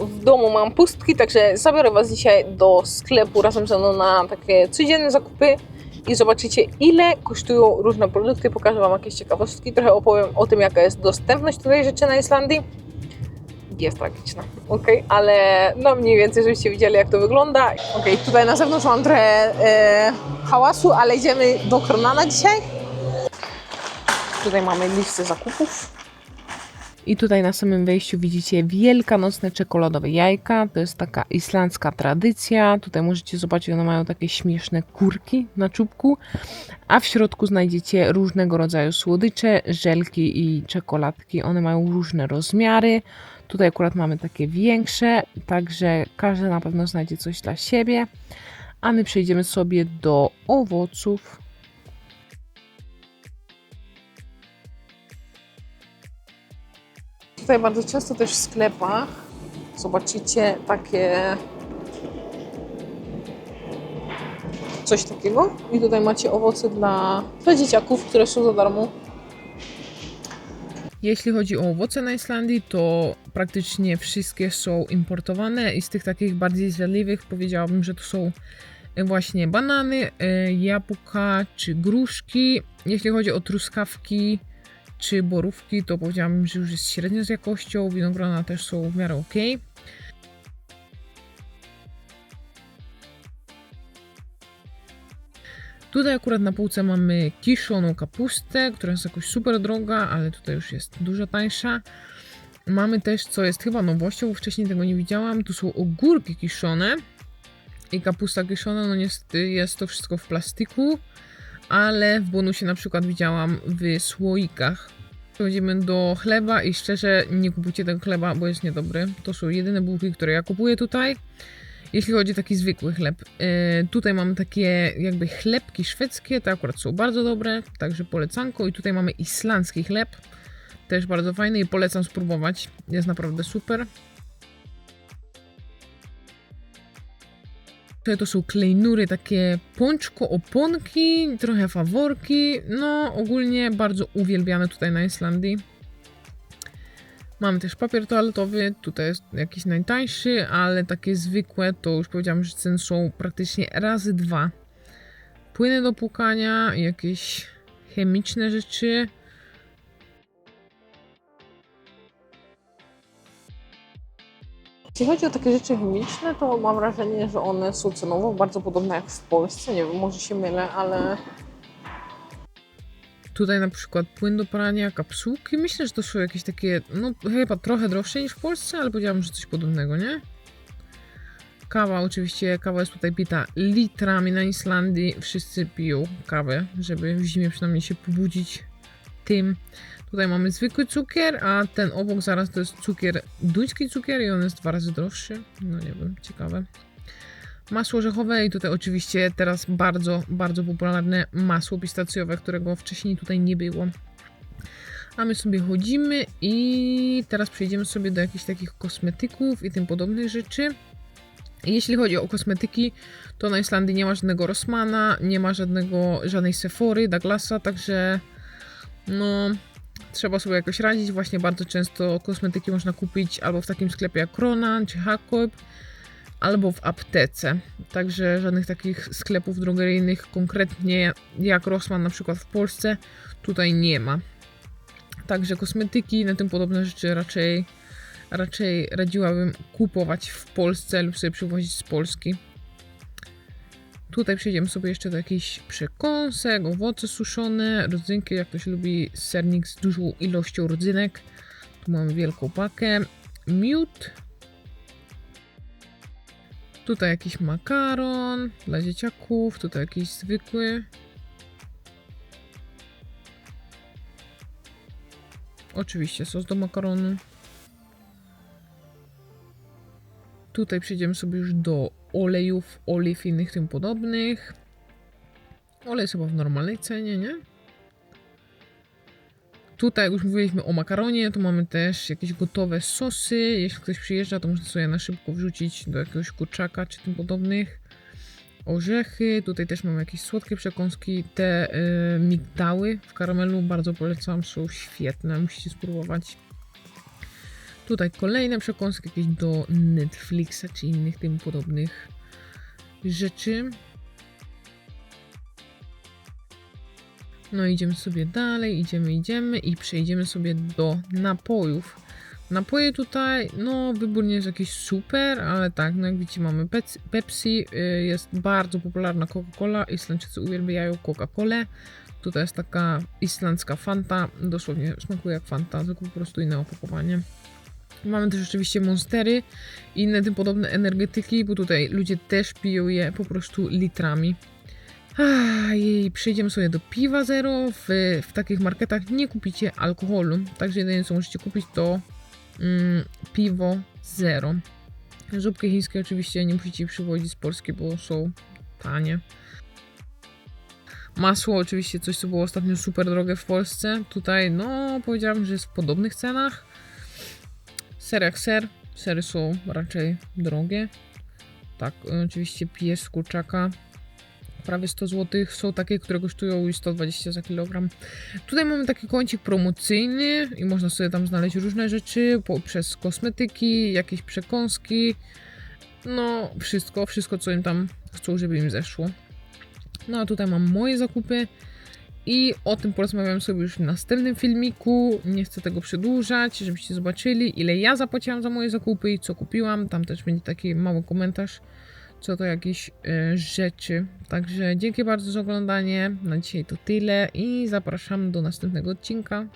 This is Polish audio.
w domu mam pustki, także zabiorę Was dzisiaj do sklepu razem ze mną na takie codzienne zakupy i zobaczycie ile kosztują różne produkty. Pokażę Wam jakieś ciekawostki, trochę opowiem o tym jaka jest dostępność tutaj rzeczy na Islandii. Jest tragiczna, ok, ale no mniej więcej, żebyście widzieli jak to wygląda. Ok, tutaj na zewnątrz mam trochę e, hałasu, ale idziemy do Kronana dzisiaj. Tutaj mamy listę zakupów. I tutaj na samym wejściu widzicie wielkanocne czekoladowe jajka. To jest taka islandzka tradycja. Tutaj możecie zobaczyć, one mają takie śmieszne kurki na czubku. A w środku znajdziecie różnego rodzaju słodycze, żelki i czekoladki. One mają różne rozmiary. Tutaj akurat mamy takie większe, także każdy na pewno znajdzie coś dla siebie. A my przejdziemy sobie do owoców. Tutaj bardzo często też w sklepach zobaczycie takie coś takiego i tutaj macie owoce dla, dla dzieciaków, które są za darmo. Jeśli chodzi o owoce na Islandii, to praktycznie wszystkie są importowane i z tych takich bardziej zjadliwych powiedziałabym, że to są właśnie banany, e, jabłka czy gruszki. Jeśli chodzi o truskawki, czy borówki, to powiedziałabym, że już jest średnio z jakością. Winogrona też są w miarę ok. Tutaj akurat na półce mamy kiszoną kapustę, która jest jakoś super droga, ale tutaj już jest dużo tańsza. Mamy też, co jest chyba nowością, bo wcześniej tego nie widziałam, tu są ogórki kiszone i kapusta kiszona, no niestety jest to wszystko w plastiku, ale w bonusie na przykład widziałam w słoikach. Przechodzimy do chleba i szczerze nie kupujcie tego chleba, bo jest niedobry. To są jedyne bułki, które ja kupuję tutaj. Jeśli chodzi o taki zwykły chleb, yy, tutaj mamy takie jakby chlebki szwedzkie, te akurat są bardzo dobre, także polecanko. I tutaj mamy islandzki chleb, też bardzo fajny i polecam spróbować, jest naprawdę super. Tutaj to są klejnury, takie pączko, oponki, trochę faworki. No, ogólnie bardzo uwielbiane tutaj na Islandii. Mamy też papier toaletowy, tutaj jest jakiś najtańszy, ale takie zwykłe to już powiedziałam, że ceny są praktycznie razy dwa. Płyny do płukania, jakieś chemiczne rzeczy. Jeśli chodzi o takie rzeczy chemiczne, to mam wrażenie, że one są cenowo bardzo podobne jak w Polsce. Nie wiem, może się mylę, ale. Tutaj na przykład płyn do prania, kapsułki. Myślę, że to są jakieś takie, no chyba trochę droższe niż w Polsce, ale powiedziałam, że coś podobnego, nie? Kawa, oczywiście, kawa jest tutaj pita litrami na Islandii. Wszyscy piją kawę, żeby w zimie przynajmniej się pobudzić tym. Tutaj mamy zwykły cukier, a ten obok zaraz to jest cukier, duński cukier i on jest dwa razy droższy. No nie wiem, ciekawe. Masło orzechowe i tutaj oczywiście teraz bardzo, bardzo popularne masło pistacjowe, którego wcześniej tutaj nie było. A my sobie chodzimy i teraz przejdziemy sobie do jakichś takich kosmetyków i tym podobnych rzeczy. Jeśli chodzi o kosmetyki, to na Islandii nie ma żadnego Rossmana, nie ma żadnego, żadnej Sephory, Douglasa, także no trzeba sobie jakoś radzić. Właśnie bardzo często kosmetyki można kupić albo w takim sklepie jak Ronan czy Jacob, albo w aptece. Także żadnych takich sklepów drogeryjnych konkretnie jak Rossmann na przykład w Polsce tutaj nie ma. Także kosmetyki, na tym podobne rzeczy raczej, raczej radziłabym kupować w Polsce lub sobie przywozić z Polski. Tutaj przejdziemy sobie jeszcze do jakichś przekąsek, owoce suszone, rodzynki, jak ktoś lubi sernik z dużą ilością rodzynek. Tu mamy wielką pakę. Miód. Tutaj jakiś makaron dla dzieciaków, tutaj jakiś zwykły. Oczywiście sos do makaronu. Tutaj przejdziemy sobie już do olejów, oliw i innych tym podobnych. Olej jest chyba w normalnej cenie, nie? Tutaj, jak już mówiliśmy o makaronie, to mamy też jakieś gotowe sosy. Jeśli ktoś przyjeżdża, to można sobie na szybko wrzucić do jakiegoś kurczaka czy tym podobnych. Orzechy, tutaj też mamy jakieś słodkie przekąski. Te y, migdały w karamelu bardzo polecam, są świetne, musicie spróbować. Tutaj kolejne przekąski jakieś do Netflixa czy innych tym podobnych rzeczy. No idziemy sobie dalej, idziemy, idziemy i przejdziemy sobie do napojów. Napoje tutaj, no wybór nie jest jakiś super, ale tak, no jak widzicie mamy Pepsi, Pepsi y, jest bardzo popularna Coca-Cola, Islandczycy uwielbiają Coca-Colę. Tutaj jest taka islandzka Fanta, dosłownie smakuje jak Fanta, tylko po prostu inne opakowanie. Mamy też oczywiście Monstery i inne tym podobne energetyki, bo tutaj ludzie też piją je po prostu litrami. I przejdziemy sobie do piwa zero. W, w takich marketach nie kupicie alkoholu, także jedynie co musicie kupić to mm, piwo zero. Zupki chińskie oczywiście nie musicie przywozić z Polski, bo są tanie. Masło oczywiście coś, co było ostatnio super drogie w Polsce. Tutaj, no, powiedziałabym, że jest w podobnych cenach. Ser jak ser. Sery są raczej drogie. Tak, oczywiście pijesz z kurczaka. Prawie 100 zł. Są takie, które kosztują już 120 za kilogram. Tutaj mamy taki kącik promocyjny i można sobie tam znaleźć różne rzeczy poprzez kosmetyki, jakieś przekąski. No, wszystko, wszystko co im tam chcą, żeby im zeszło. No a tutaj mam moje zakupy i o tym porozmawiam sobie już w następnym filmiku. Nie chcę tego przedłużać, żebyście zobaczyli ile ja zapłaciłam za moje zakupy i co kupiłam. Tam też będzie taki mały komentarz co do jakichś e, rzeczy. Także dzięki bardzo za oglądanie. Na dzisiaj to tyle i zapraszam do następnego odcinka.